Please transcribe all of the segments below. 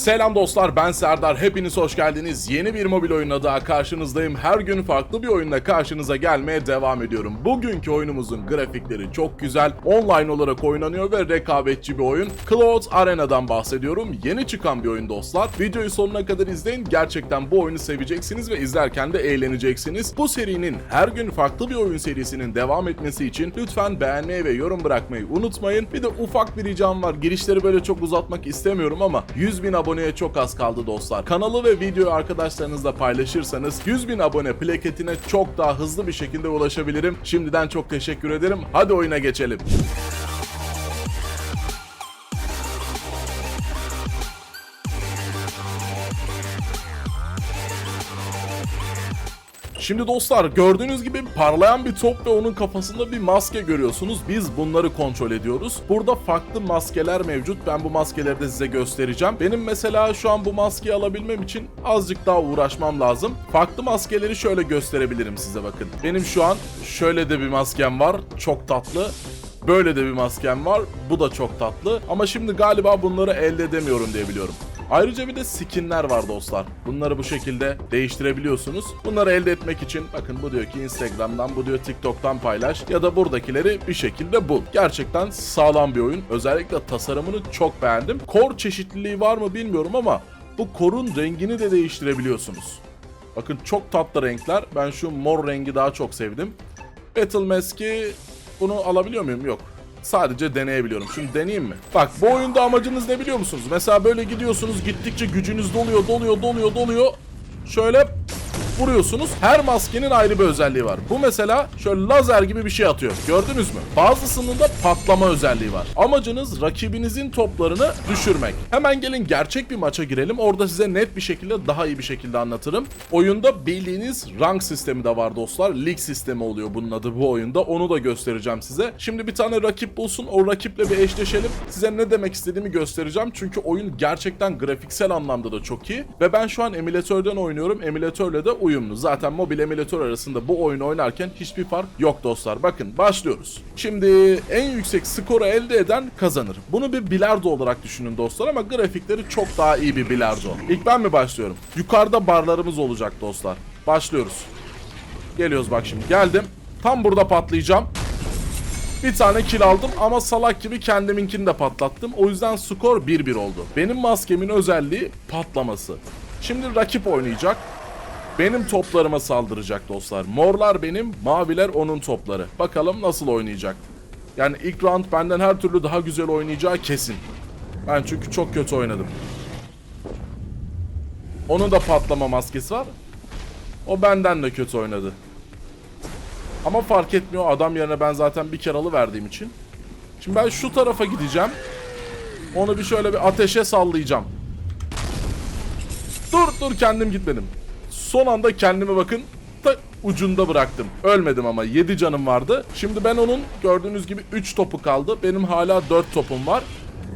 Selam dostlar ben Serdar hepiniz hoş geldiniz. Yeni bir mobil oyunla daha karşınızdayım. Her gün farklı bir oyunla karşınıza gelmeye devam ediyorum. Bugünkü oyunumuzun grafikleri çok güzel. Online olarak oynanıyor ve rekabetçi bir oyun. Cloud Arena'dan bahsediyorum. Yeni çıkan bir oyun dostlar. Videoyu sonuna kadar izleyin. Gerçekten bu oyunu seveceksiniz ve izlerken de eğleneceksiniz. Bu serinin her gün farklı bir oyun serisinin devam etmesi için lütfen beğenmeyi ve yorum bırakmayı unutmayın. Bir de ufak bir ricam var. Girişleri böyle çok uzatmak istemiyorum ama 100 bin aboneye çok az kaldı dostlar. Kanalı ve videoyu arkadaşlarınızla paylaşırsanız 100 bin abone plaketine çok daha hızlı bir şekilde ulaşabilirim. Şimdiden çok teşekkür ederim. Hadi oyuna geçelim. Şimdi dostlar gördüğünüz gibi parlayan bir top ve onun kafasında bir maske görüyorsunuz. Biz bunları kontrol ediyoruz. Burada farklı maskeler mevcut. Ben bu maskeleri de size göstereceğim. Benim mesela şu an bu maskeyi alabilmem için azıcık daha uğraşmam lazım. Farklı maskeleri şöyle gösterebilirim size bakın. Benim şu an şöyle de bir maskem var. Çok tatlı. Böyle de bir maskem var. Bu da çok tatlı. Ama şimdi galiba bunları elde edemiyorum diye biliyorum. Ayrıca bir de skinler var dostlar. Bunları bu şekilde değiştirebiliyorsunuz. Bunları elde etmek için bakın bu diyor ki Instagram'dan, bu diyor TikTok'tan paylaş ya da buradakileri bir şekilde bul. Gerçekten sağlam bir oyun. Özellikle tasarımını çok beğendim. Kor çeşitliliği var mı bilmiyorum ama bu korun rengini de değiştirebiliyorsunuz. Bakın çok tatlı renkler. Ben şu mor rengi daha çok sevdim. Battle Mask'i bunu alabiliyor muyum? Yok. Sadece deneyebiliyorum. Şimdi deneyeyim mi? Bak bu oyunda amacınız ne biliyor musunuz? Mesela böyle gidiyorsunuz gittikçe gücünüz doluyor doluyor doluyor doluyor. Şöyle vuruyorsunuz. Her maskenin ayrı bir özelliği var. Bu mesela şöyle lazer gibi bir şey atıyor. Gördünüz mü? Bazısının da patlama özelliği var. Amacınız rakibinizin toplarını düşürmek. Hemen gelin gerçek bir maça girelim. Orada size net bir şekilde daha iyi bir şekilde anlatırım. Oyunda bildiğiniz rank sistemi de var dostlar. Lig sistemi oluyor bunun adı bu oyunda. Onu da göstereceğim size. Şimdi bir tane rakip bulsun. O rakiple bir eşleşelim. Size ne demek istediğimi göstereceğim. Çünkü oyun gerçekten grafiksel anlamda da çok iyi. Ve ben şu an emülatörden oynuyorum. Emülatörle de uyumlu. Zaten mobil emülatör arasında bu oyunu oynarken hiçbir fark yok dostlar. Bakın başlıyoruz. Şimdi en yüksek skoru elde eden kazanır. Bunu bir bilardo olarak düşünün dostlar ama grafikleri çok daha iyi bir bilardo. İlk ben mi başlıyorum? Yukarıda barlarımız olacak dostlar. Başlıyoruz. Geliyoruz bak şimdi. Geldim. Tam burada patlayacağım. Bir tane kill aldım ama salak gibi kendiminkini de patlattım. O yüzden skor 1-1 oldu. Benim maskemin özelliği patlaması. Şimdi rakip oynayacak. Benim toplarıma saldıracak dostlar. Morlar benim, maviler onun topları. Bakalım nasıl oynayacak. Yani ilk round benden her türlü daha güzel oynayacağı kesin. Ben çünkü çok kötü oynadım. Onun da patlama maskesi var. O benden de kötü oynadı. Ama fark etmiyor. Adam yerine ben zaten bir kere alıverdiğim için. Şimdi ben şu tarafa gideceğim. Onu bir şöyle bir ateşe sallayacağım. Dur dur kendim gitmedim. Son anda kendimi bakın ta ucunda bıraktım. Ölmedim ama 7 canım vardı. Şimdi ben onun gördüğünüz gibi 3 topu kaldı. Benim hala 4 topum var.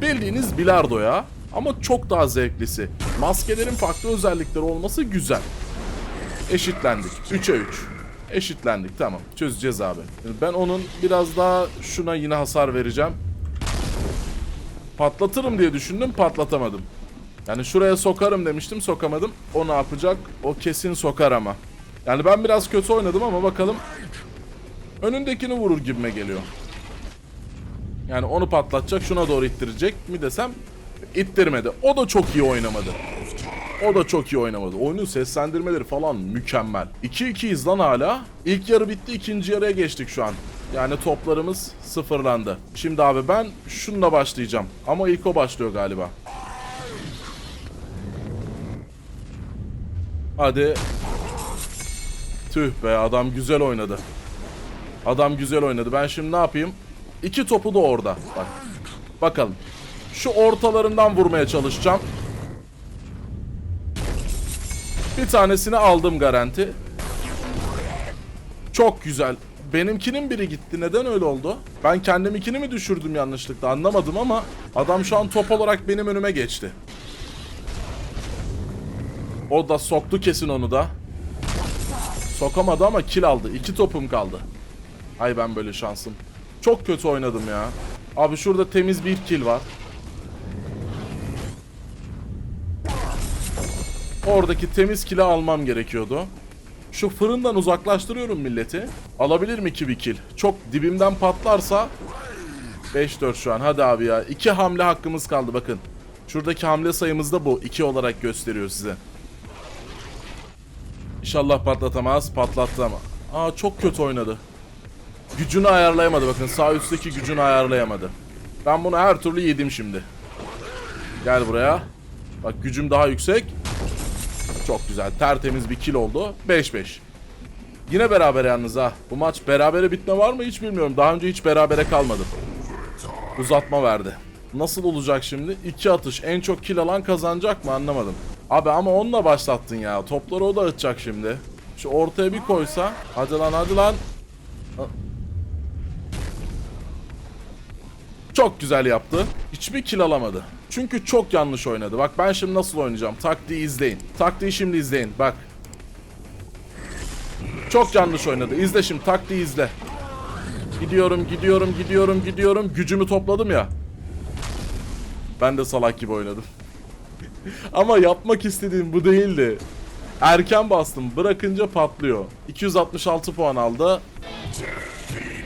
Bildiğiniz bilardo ya. Ama çok daha zevklisi. Maskelerin farklı özellikleri olması güzel. Eşitlendik. 3'e 3. Eşitlendik tamam. Çözeceğiz abi. Ben onun biraz daha şuna yine hasar vereceğim. Patlatırım diye düşündüm patlatamadım. Yani şuraya sokarım demiştim sokamadım. O ne yapacak? O kesin sokar ama. Yani ben biraz kötü oynadım ama bakalım. Önündekini vurur gibime geliyor. Yani onu patlatacak şuna doğru ittirecek mi desem ittirmedi. O da çok iyi oynamadı. O da çok iyi oynamadı. Oyunun seslendirmeleri falan mükemmel. 2-2'yiz lan hala. İlk yarı bitti ikinci yarıya geçtik şu an. Yani toplarımız sıfırlandı. Şimdi abi ben şununla başlayacağım. Ama ilk o başlıyor galiba. Hadi. Tüh be adam güzel oynadı. Adam güzel oynadı. Ben şimdi ne yapayım? İki topu da orada. Bak. Bakalım. Şu ortalarından vurmaya çalışacağım. Bir tanesini aldım garanti. Çok güzel. Benimkinin biri gitti. Neden öyle oldu? Ben kendiminkini mi düşürdüm yanlışlıkla anlamadım ama adam şu an top olarak benim önüme geçti. O da soktu kesin onu da. Sokamadı ama kill aldı. İki topum kaldı. Ay ben böyle şansım. Çok kötü oynadım ya. Abi şurada temiz bir kill var. Oradaki temiz kili almam gerekiyordu. Şu fırından uzaklaştırıyorum milleti. Alabilir mi ki bir kill? Çok dibimden patlarsa 5-4 şu an. Hadi abi ya. 2 hamle hakkımız kaldı bakın. Şuradaki hamle sayımız da bu. 2 olarak gösteriyor size. İnşallah patlatamaz. Patlattı ama. Aa çok kötü oynadı. Gücünü ayarlayamadı bakın. Sağ üstteki gücünü ayarlayamadı. Ben bunu her türlü yedim şimdi. Gel buraya. Bak gücüm daha yüksek. Çok güzel. Tertemiz bir kill oldu. 5-5. Yine beraber yalnız ha. Bu maç berabere bitme var mı hiç bilmiyorum. Daha önce hiç berabere kalmadım. Uzatma verdi. Nasıl olacak şimdi? İki atış. En çok kill alan kazanacak mı anlamadım. Abi ama onunla başlattın ya. Topları o da atacak şimdi. Şu ortaya bir koysa. Hadi lan hadi lan. Çok güzel yaptı. Hiçbir kill alamadı. Çünkü çok yanlış oynadı. Bak ben şimdi nasıl oynayacağım. Taktiği izleyin. Taktiği şimdi izleyin. Bak. Çok yanlış oynadı. İzle şimdi. Taktiği izle. Gidiyorum, gidiyorum, gidiyorum, gidiyorum. Gücümü topladım ya. Ben de salak gibi oynadım. Ama yapmak istediğim bu değildi. Erken bastım. Bırakınca patlıyor. 266 puan aldı.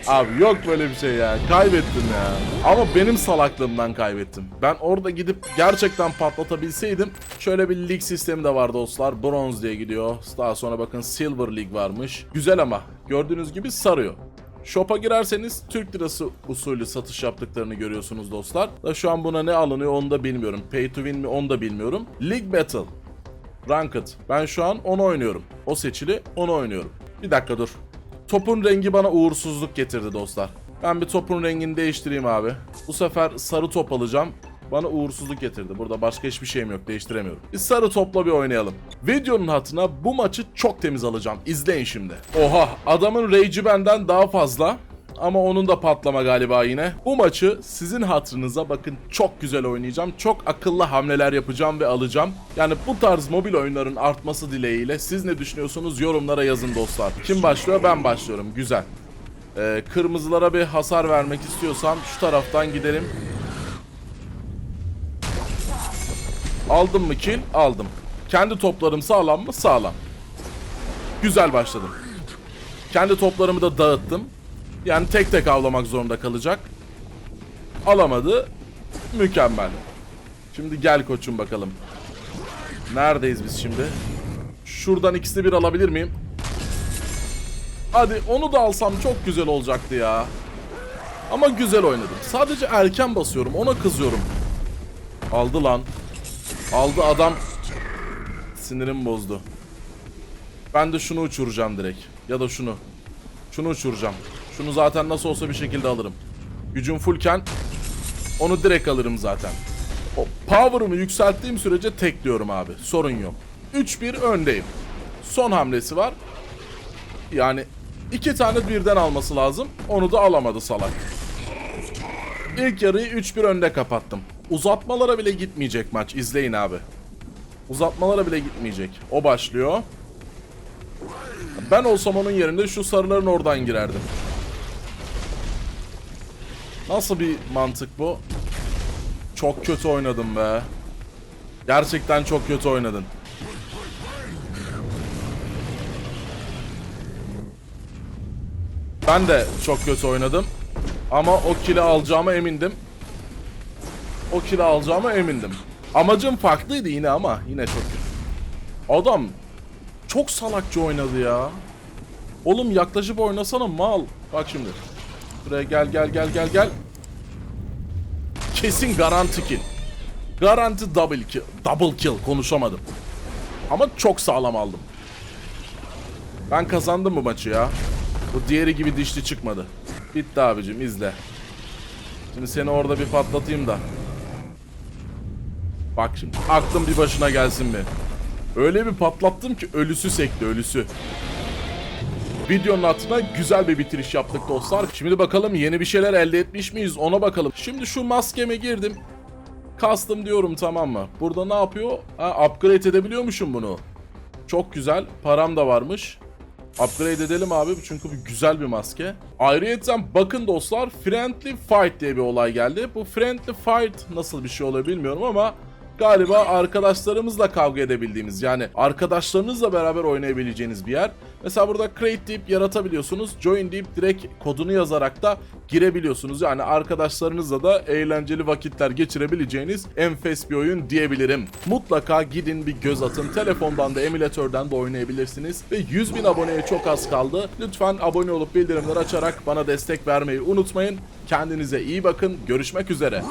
Abi yok böyle bir şey ya. Kaybettim ya. Ama benim salaklığımdan kaybettim. Ben orada gidip gerçekten patlatabilseydim. Şöyle bir lig sistemi de var dostlar. Bronze diye gidiyor. Daha sonra bakın Silver League varmış. Güzel ama gördüğünüz gibi sarıyor. Shop'a girerseniz Türk lirası usulü satış yaptıklarını görüyorsunuz dostlar. Da şu an buna ne alınıyor onu da bilmiyorum. Pay to win mi onu da bilmiyorum. League Battle. Ranked. Ben şu an onu oynuyorum. O seçili onu oynuyorum. Bir dakika dur. Topun rengi bana uğursuzluk getirdi dostlar. Ben bir topun rengini değiştireyim abi. Bu sefer sarı top alacağım. Bana uğursuzluk getirdi. Burada başka hiçbir şeyim yok. Değiştiremiyorum. Bir sarı topla bir oynayalım. Videonun hatına bu maçı çok temiz alacağım. İzleyin şimdi. Oha adamın rage'i benden daha fazla. Ama onun da patlama galiba yine. Bu maçı sizin hatırınıza bakın çok güzel oynayacağım. Çok akıllı hamleler yapacağım ve alacağım. Yani bu tarz mobil oyunların artması dileğiyle siz ne düşünüyorsunuz yorumlara yazın dostlar. Kim başlıyor? Ben başlıyorum. Güzel. Ee, kırmızılara bir hasar vermek istiyorsam şu taraftan gidelim. Aldım mı kill? Aldım. Kendi toplarım sağlam mı? Sağlam. Güzel başladım. Kendi toplarımı da dağıttım. Yani tek tek avlamak zorunda kalacak. Alamadı. Mükemmel. Şimdi gel koçum bakalım. Neredeyiz biz şimdi? Şuradan ikisi bir alabilir miyim? Hadi onu da alsam çok güzel olacaktı ya. Ama güzel oynadım. Sadece erken basıyorum. Ona kızıyorum. Aldı lan. Aldı adam. Sinirim bozdu. Ben de şunu uçuracağım direkt. Ya da şunu. Şunu uçuracağım. Şunu zaten nasıl olsa bir şekilde alırım. Gücüm fullken onu direkt alırım zaten. O power'ımı yükselttiğim sürece tekliyorum abi. Sorun yok. 3-1 öndeyim. Son hamlesi var. Yani iki tane birden alması lazım. Onu da alamadı salak. İlk yarıyı 3-1 önde kapattım. Uzatmalara bile gitmeyecek maç. İzleyin abi. Uzatmalara bile gitmeyecek. O başlıyor. Ben olsam onun yerinde şu sarıların oradan girerdim. Nasıl bir mantık bu? Çok kötü oynadım be. Gerçekten çok kötü oynadın. Ben de çok kötü oynadım. Ama o kili alacağıma emindim. O kili alacağıma emindim. Amacım farklıydı yine ama yine çok kötü. Adam çok salakça oynadı ya. Oğlum yaklaşıp oynasana mal. Bak şimdi. Buraya gel gel gel gel gel. Kesin garanti kill. Garanti double kill. Double kill konuşamadım. Ama çok sağlam aldım. Ben kazandım bu maçı ya. Bu diğeri gibi dişli çıkmadı. Bitti abicim izle. Şimdi seni orada bir patlatayım da. Bak şimdi aklım bir başına gelsin bir. Öyle bir patlattım ki ölüsü sekti ölüsü. Videonun altına güzel bir bitiriş yaptık dostlar. Şimdi bakalım yeni bir şeyler elde etmiş miyiz ona bakalım. Şimdi şu maskeme girdim. Kastım diyorum tamam mı? Burada ne yapıyor? Ha, upgrade edebiliyormuşum bunu. Çok güzel. Param da varmış. Upgrade edelim abi çünkü bu güzel bir maske. Ayrıyeten bakın dostlar Friendly Fight diye bir olay geldi. Bu Friendly Fight nasıl bir şey oluyor bilmiyorum ama galiba arkadaşlarımızla kavga edebildiğimiz yani arkadaşlarınızla beraber oynayabileceğiniz bir yer. Mesela burada create deyip yaratabiliyorsunuz. Join deyip direkt kodunu yazarak da girebiliyorsunuz. Yani arkadaşlarınızla da eğlenceli vakitler geçirebileceğiniz enfes bir oyun diyebilirim. Mutlaka gidin bir göz atın. Telefondan da emülatörden de oynayabilirsiniz. Ve 100 bin aboneye çok az kaldı. Lütfen abone olup bildirimleri açarak bana destek vermeyi unutmayın. Kendinize iyi bakın. Görüşmek üzere.